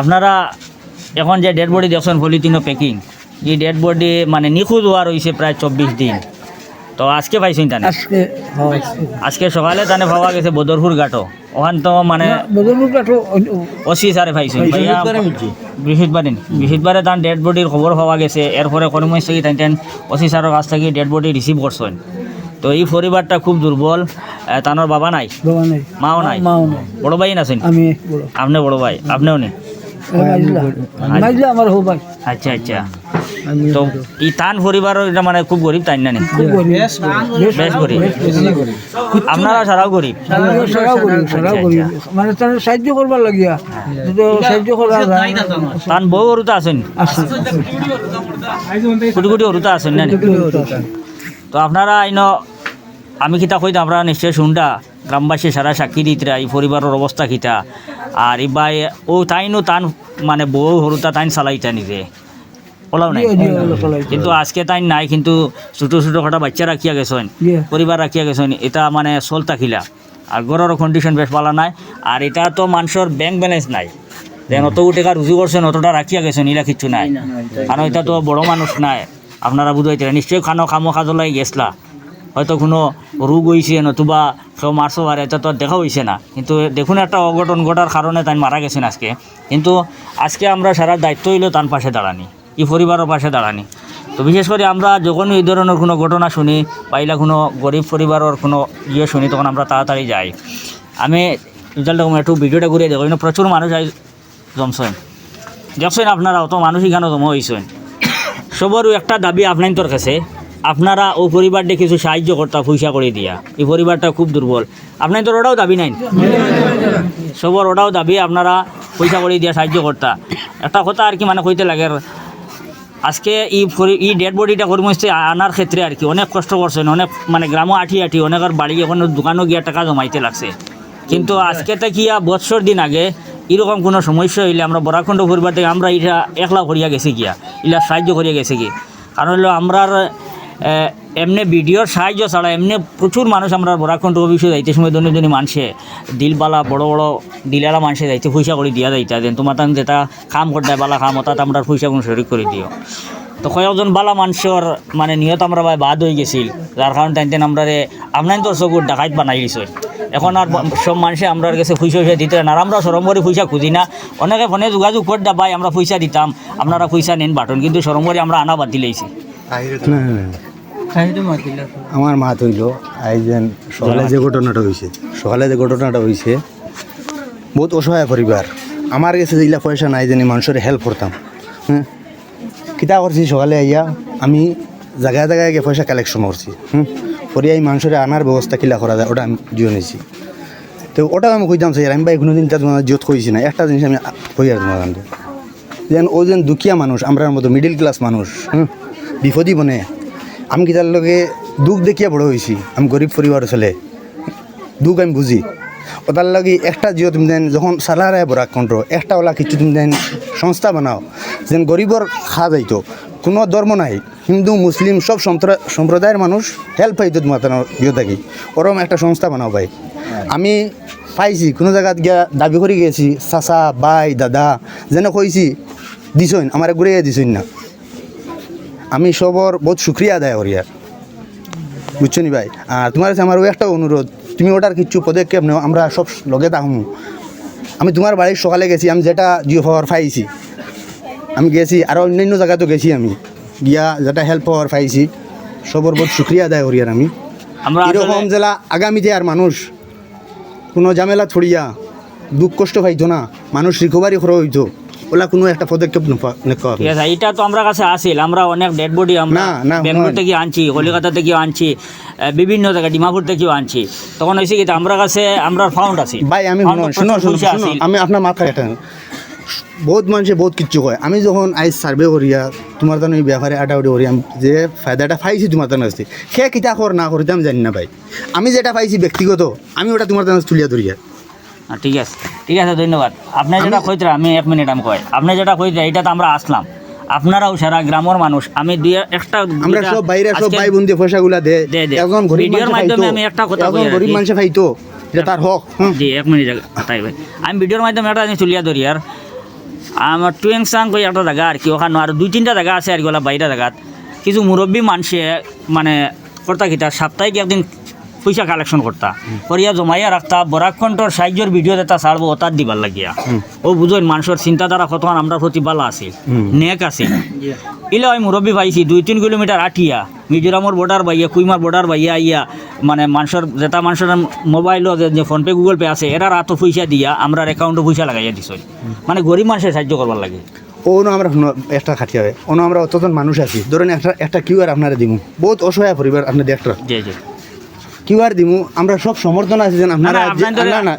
আপনারা এখন যে ডেড বডি দেখছেন পলিথিনও প্যাকিং এই ডেড বডি মানে নিখোঁজ হওয়া রয়েছে প্রায় চব্বিশ দিন। তো আজকে পাইছেন তানে? আজকে আজকে সকালে তানে পাওয়া গেছে বদরপুর ঘাটও। ওখান তো মানে বদলুর কাঠো অসি সারে পাইছেন। বৃহস্পতিবারে বৃহস্পতিবারে তার ডেড বডির খবর পাওয়া গেছে। এরপরে কর্মী থেকে তাই তেন অসি সারের কাছ থেকে ডেড বডি রিসিভ করছেন। তো এই পরিবারটা খুব দুর্বল। তানোর বাবা নাই? বাবা নাই। মাও নাই? বড় ভাই আছেন? আমি আপনি বড় ভাই? আপনিও নেই? মাইজলা মাইজলা আমার হো ভাই আচ্ছা। আচ্ছা তো এই তান পরিবারও এটা মানে খুব গরিব তাই না নি? খুব গরিব। বেশ গরিব। আপনারা সারাও গরিব? সারাও করি সারাও করি মানে তার সাহায্য করবার লাগিয়া। যদি সাহায্য করা তান বউ অরুতা আছেন? আছে। কোটি কোটি অরুতা আছেন না তো আপনারা আইন আমি কিতা কইতাম আপনারা নিশ্চয় শুনটা। গ্রামবাসী সারা সাক্ষী দিতরা এই পরিবারের অবস্থা কিতা? আর ইবাই ও তাইনো তান মানে বউ হরুতা তাইন চালাইতা নিজে। ওলাও নাই? কিন্তু আজকে তাই নাই কিন্তু ছোটো ছোটো কটা বাচ্চা রাখিয়া গেছেন ইয়ে। পরিবার রাখিয়া গেছেন এটা মানে চলতা থাকিলা আর ঘরেরও কন্ডিশন বেশ ভালো নাই আর এটা তো মানুষের ব্যাংক ব্যালেন্স নাই। যেন অত টাকা রুজু করছেন অতটা রাখিয়া গেছেন ইলা কিচ্ছু নাই। কারণ এটা তো বড় মানুষ নাই। আপনারা বুঝাইতে নিশ্চয়ই খানো খামো খাজলাই গেছলা। হয়তো কোনো রোগ হয়েছে নতুবা কেউ মারছো আর এটা তো দেখা হয়েছে না। কিন্তু দেখুন একটা অঘটন ঘটার কারণে তাই মারা গেছেন আজকে। কিন্তু আজকে আমরা সারা দায়িত্ব হইল তার পাশে দাঁড়ানি এই পরিবারের পাশে দাঁড়ানি। তো বিশেষ করে আমরা যখন এই ধরনের কোনো ঘটনা শুনি পাইলা কোনো গরিব পরিবারের কোনো ইয়ে শুনি, তখন আমরা তাড়াতাড়ি যাই। আমি একটু ভিডিওটা ঘুরিয়ে দেখো প্রচুর মানুষ জমছেন দেখছেন আপনারা অত মানুষ এখানে জমা হয়েছেন সবারও একটা দাবি আপনার কাছে। আপনারা ও পরিবারটা কিছু সাহায্য করতা পয়সা করে দিয়া। এই পরিবারটা খুব দুর্বল। আপনার তো ওটাও দাবি নাই? সবার ওটাও দাবি আপনারা পয়সা করে দিয়া সাহায্য করতা। একটা কথা আর কি মানে কইতে লাগে আজকে ই ই ডেড বডিটা কর্মস্থে আনার ক্ষেত্রে আর কি অনেক কষ্ট করছেন অনেক মানে গ্রামও আঠি আঠি অনেকের বাড়ি এখন দোকানও গিয়া টাকা জমাইতে লাগছে। কিন্তু আজকে তো কি বৎসর দিন আগে এরকম কোনো সমস্যা হইলে আমরা বরাখণ্ড পরিবার থেকে আমরা এটা একলা করিয়া গেছি গিয়া ইলা সাহায্য করিয়া গেছে কি কারণ হলো আমরার আহ, এমনি ভিডিওর সাহায্য ছাড়া এমনি প্রচুর মানুষ আমরা বরাখণ্ড অফিসে যাইতে সময় দৈনিক দৈনিক মানুষে দিলবালা বড় বড় দিলালা মানুষে যাইতে পয়সা করে দিয়া যাইতা দেন তোমার তান যেটা কাম করতে বালা কাম ওটা আমরা পয়সা কোনো শরীর করে দিও। তো কয়েকজন বালা মানুষের মানে নিয়ত আমরা ভাই বাদ হয়ে গেছিল। যার কারণে টাইম আমরা রে আপনার তো চকুর ডাকাইত বানাই দিছে। এখন আর সব মানুষে আমরা কাছে পয়সা পয়সা দিতে না। আর আমরা সরম করে পয়সা খুঁজি না। অনেকে ফোনে যোগাযোগ করতে ভাই আমরা পয়সা দিতাম আপনারা পয়সা নেন বাটন। কিন্তু সরম করে আমরা আনা বাদ দিলেইছি। না। আমার মা তৈল আই যেন সকালে যে ঘটনাটা হয়েছে সকালে যে ঘটনাটা হয়েছে বহুত অসহায় পরিবার। আমার কাছে যেগুলা পয়সা নাই জানি মানুষের হেল্প করতাম হ্যাঁ কিতা করছি, সকালে আইয়া আমি জায়গায় জায়গায় গিয়ে পয়সা কালেকশন করছি, হুম? পরে এই মানুষের আনার ব্যবস্থা কিলা করা যায়, ওটা আমি জিও নিয়েছি তো ওটাও আমি কইতাম, স্যার, আমি ভাই কোনোদিন তার তোমার জিওত কইছি না। একটা জিনিস আমি কই আর তোমার যেন ও যেন দুঃখিয়া মানুষ, আমরার মতো মিডিল ক্লাস মানুষ, হুম? বিপদই বনে আমি কি তার লগে দুঃখ দেখিয়া বড় হয়েছি আমি গরিব পরিবার ছেলে। দুঃখ আমি বুঝি। ও তার লাগে একটা জিও তুমি দেন, যখন সালারে বরাক কন্ট্র একটা ওলা কিছু তুমি দেন সংস্থা বানাও, যেন গরিবর খা যাইতো কোনো ধর্ম নাই। হিন্দু, মুসলিম, সব সম্প্র- সম্প্রদায়ের মানুষ হেল্প পাইতো তোমার জিও থাকি। ওরম একটা সংস্থা বানাও ভাই। আমি পাইছি, কোনো জায়গাত গিয়া দাবি করে গেছি, চাচা বাই দাদা, যেন কইছি, দিছইন, আমার ঘুরিয়ে দিছইন না। আমি সবর বহুত শুক্রিয়া আদায় করি আর। বুঝছ নি ভাই? আর তোমার কাছে আমার ওই একটা অনুরোধ তুমি ওটার কিছু পদক্ষেপ নেও আমরা সব লগে থাকব আমি তোমার বাড়ির সকালে গেছি আমি যেটা জিও পাওয়ার পাইছি আমি গেছি আর অন্যান্য জায়গাতেও গেছি আমি। গিয়া যেটা হেল্প পাওয়ার পাইছি সবর বহুত শুক্রিয়া আদায় করি আর আমি। এরকম জেলা আগামীতে আর মানুষ কোনো ঝামেলা ছড়িয়া দুঃখ কষ্ট পাইতো না মানুষ রিকভারি করা হইতো ওলা কোনো একটা পদক্ষেপ। এটা তো আমরা কাছে আসিল আমরা অনেক ডেড বডি আমরা বেঙ্গলোর থেকে আনছি কলিকাতা থেকেও আনছি বিভিন্ন জায়গায় ডিমাপুর থেকেও আনছি। তখন হয়েছে কি আমরা কাছে আমরা ফাউন্ড আছি। ভাই আমি শুনো শুনো। আমি আপনার মাথা একটা বহুত মানুষে বহুত কিচ্ছু কয়। আমি যখন আইজ সার্ভে করিয়া তোমার তানো এই ব্যাপারে আটাউটি করি আমি যে ফায়দাটা পাইছি তোমার তানো আসছে সে কিতা কর না করিতে আমি জানি না ভাই। আমি যেটা পাইছি ব্যক্তিগত আমি ওটা তোমার তানো তুলিয়া ধরিয়া। ঠিক আছে। ঠিক আছে ধন্যবাদ। আপনি যেটা কইতরা আমি এক মিনিট আমি কয়। আপনি যেটা কইতরা এটা তো আমরা আসলাম। আপনারাও সারা গ্রামের মানুষ। আমি দুই একটা আমরা সব বাইরে সব ভাই বন্ধু পয়সাগুলা দে। দে, দে। গরিব ভিডিওর মাধ্যমে আমি একটা কথা একজন গরিব কি। খাইতো। এটা তার হক জি এক মিনিট তাই ভাই। আমি ভিডিওর মাধ্যমে একটা জিনিস তুলিয়া ধরি আর। আমার টুয়েং সাং কই একটা জায়গা আর কি ওখানে আর দুই তিনটা জায়গা আছে আর কি ওলা বাইরে জায়গাত। কিছু মুরব্বী মানুষে মানে কর্তা কিতা সাপ্তাহিক একদিন পয়সা কালেকশন করতা। করিয়া জমাইয়া রাখতা বরাকণ্ঠর সাহায্যের ভিডিও যেটা ছাড়বো তার দিবার লাগিয়া। ও বুঝেন মানুষের চিন্তাধারা কতক্ষণ আমরা প্রতি বালা আছে নেক আছে ইলে ওই মুরব্বী পাইছি দুই তিন কিলোমিটার আটিয়া মিজোরামর বর্ডার বাইয়া কুইমার বর্ডার বাইয়া ইয়া মানে মানুষের যেটা মানুষের মোবাইলও যে- ফোনপে গুগল পে আছে এরা রাতো পয়সা দিয়া আমরা অ্যাকাউন্টে পয়সা লাগাইয়া দিছ মানে গরিব মানুষের সাহায্য করবার লাগে। ওনো আমরা একটা খাটি হবে ওনো আমরা অতজন মানুষ আছি। ধরেন একটা একটা কিউআর আপনারা দিমু। বহুত অসহায় পরিবার আপনি দেখতে জি জি। কিউআর দিমু আমরা সব সমর্থন আছে যেন আপনারা না, না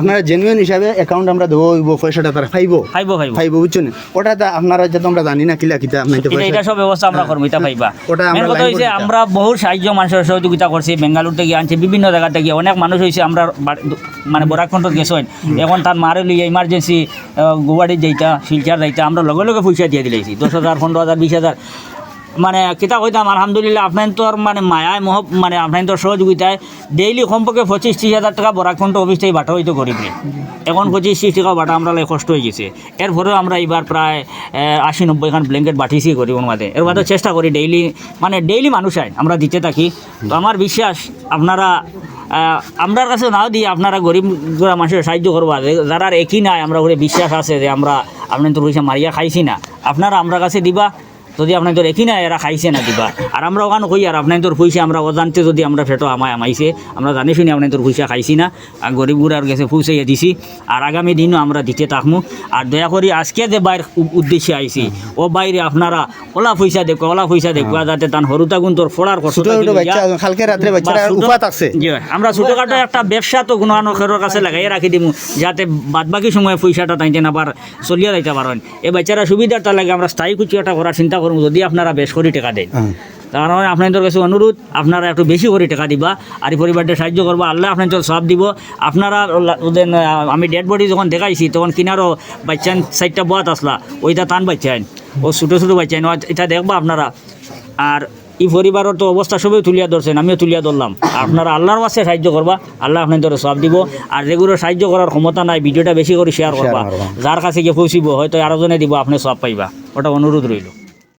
আপনারা জেনুইন হিসাবে অ্যাকাউন্ট আমরা দেবো হইব পয়সাটা তারা পাইব। খাইব খাইব পাইব বুঝছেন ওটা তো আপনারা যেটা আমরা জানি না কিলা কিতা আপনার এটা সব ব্যবস্থা আমরা করব এটা পাইবা। ওটা আমরা কথা হয়েছে আমরা বহু সাহায্য মানুষের সহযোগিতা করছি বেঙ্গালুর থেকে আনছি বিভিন্ন জায়গা থেকে। অনেক মানুষ হয়েছে আমরা মানে বরাকণ্ঠত গেছেন। এখন তার মারে লইয়া ইমার্জেন্সি গুয়াহাটি যাইতা শিলচার যাইতা আমরা লগে লগে পয়সা দিয়ে দিলেছি দশ হাজার পনেরো হাজার বিশ হাজার। মানে কিতা কইতাম আলহামদুলিল্লাহ আপনার তোর মানে মায়ায় মহ মানে আপনার তোর সহযোগিতায় ডেইলি কমপক্ষে পঁচিশ ত্রিশ হাজার টাকা বরাকণ্ঠ অফিস থেকে বাটা হইতো গরিব এখন পঁচিশ ত্রিশ টাকা বাটা আমরা কষ্ট হয়ে গেছে। এরপরেও আমরা এবার প্রায় আশি নব্বই খান ব্ল্যাঙ্কেট বাটিছি করি ওর মাঝে এর মাঝে চেষ্টা করি ডেইলি মানে ডেইলি মানুষ আয় আমরা দিতে থাকি। তো আমার বিশ্বাস, আপনারা আমরার কাছে নাও দিয়ে আপনারা গরিব মানুষের সাহায্য করবা যারা একই নাই, আমরা করে বিশ্বাস আছে যে আমরা আপনার তো পয়সা মারিয়া খাইছি না। আপনারা আমরা কাছে দিবা। যদি আপনার তোর একই না এরা খাইছে না দিবা আর আমরা ওখানে কই আর আপনার তোর পয়সা আমরা অজান্তে যদি আমরা ফেটো আমায় আমাইছে আমরা জানি শুনি আপনার তোর পয়সা খাইছি না। আর গরিব গুড়ার গেছে পৌঁছাইয়া দিছি। আর আগামী দিনও আমরা দিতে থাকমু। আর দয়া করি আজকে যে বাইর উদ্দেশ্যে আইছি ও বাইরে আপনারা ওলা পয়সা দেখো ওলা পয়সা দেখো যাতে তান সরুতা গুণ তোর ফোড়ার কষ্ট কালকে রাত্রে আমরা ছোটখাটো একটা ব্যবসা তো কোনো আনোখের কাছে লাগাই রাখি দিমু যাতে বাদ বাকি সময় পয়সাটা তাইতেন আবার চলিয়া যাইতে পারেন এই বাচ্চারা সুবিধাটা লাগে আমরা স্থায়ী কিছু একটা করার চিন্তা করব যদি আপনারা বেশ করে টাকা দেন। হ্যাঁ। তার কারণে আপনাদের কাছে অনুরোধ আপনারা একটু বেশি করে টাকা দিবা আর এই পরিবারটা সাহায্য করবা আল্লাহ আপনাদের সব দিব। আপনারা আমি ডেড বডি যখন দেখাইছি তখন কিনারও বাচ্চান সাইডটা বাত আসলা ওইটা টান বাচ্চাইন ও ছোটো ছোটো বাচ্চাইন এটা দেখবা আপনারা। আর এই পরিবারের তো অবস্থা সবই তুলিয়া ধরছেন আমিও তুলিয়া ধরলাম। আপনারা আল্লাহর কাছে সাহায্য করবা আল্লাহ আপনাদের সব দিব। আর যেগুলো সাহায্য করার ক্ষমতা নাই ভিডিওটা বেশি করে শেয়ার করবা। যার কাছে গিয়ে পৌঁছিব হয়তো আরও জনে দিব আপনি সব পাইবা। ওটা অনুরোধ রইল।